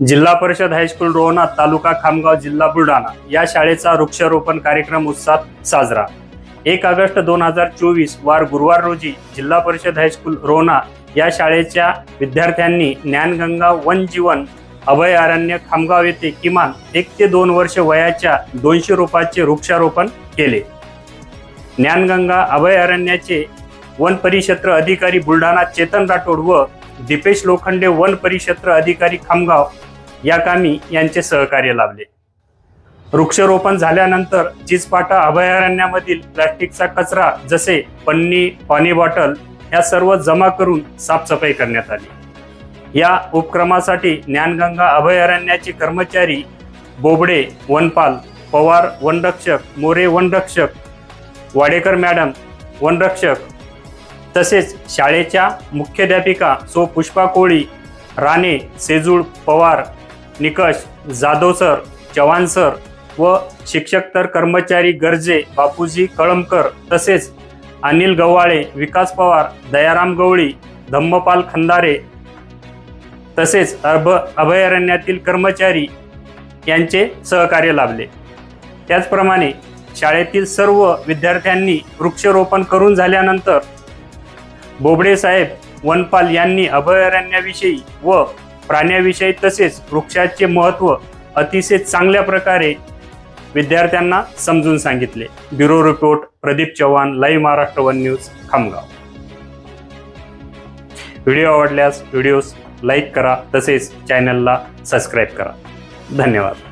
जिल्हा परिषद हायस्कूल रोहना तालुका खामगाव जिल्हा बुलढाणा या शाळेचा वृक्षारोपण कार्यक्रम उत्साहात साजरा. एक ऑगस्ट दोन हजार चोवीस वार गुरुवार रोजी जिल्हा परिषद हायस्कूल रोहना या शाळेच्या विद्यार्थ्यांनी ज्ञानगंगा वन जीवन अभयारण्य खामगाव येथे किमान एक ते दोन वर्ष वयाच्या दोनशे रोपाचे वृक्षारोपण केले. ज्ञानगंगा अभयारण्याचे वन परिक्षेत्र अधिकारी बुलढाणा चेतन राठोड व दीपेश लोखंडे वन परिक्षेत्र अधिकारी खामगाव या कामी यांचे सहकार्य लाभले. वृक्षारोपण झाल्यानंतर चिजपाटा अभयारण्यामधील प्लास्टिकचा कचरा जसे पन्नी पाणी बॉटल या सर्व जमा करून साफसफाई करण्यात आली. या उपक्रमासाठी ज्ञानगंगा अभयारण्याचे कर्मचारी बोबडे वनपाल पवार वनरक्षक मोरे वनरक्षक वाडेकर मॅडम वनरक्षक तसेच शाळेच्या मुख्याध्यापिका सो पुष्पा कोळी राणे सेजूळ पवार निकष जाधव सर चव्हाण सर व शिक्षक तर कर्मचारी गर्जे बापूजी कळमकर तसेच अनिल गव्हाळे विकास पवार दयाराम गवळी धम्मपाल खंदारे तसेच अभ अभयारण्यातील कर्मचारी यांचे सहकार्य लाभले. त्याचप्रमाणे शाळेतील सर्व विद्यार्थ्यांनी वृक्षरोपण करून झाल्यानंतर बोबडे साहेब वनपाल यांनी अभयारण्याविषयी व प्राण्याविषयी तसेच वृक्षाचे महत्त्व अतिशय चांगल्या प्रकारे विद्यार्थ्यांना समजून सांगितले. Bureau report Pradeep Chavan live Maharashtra one news Khamgaon. Video आवडल्यास व्हिडिओज लाईक करा तसेच चॅनलला सबस्क्राईब करा. धन्यवाद.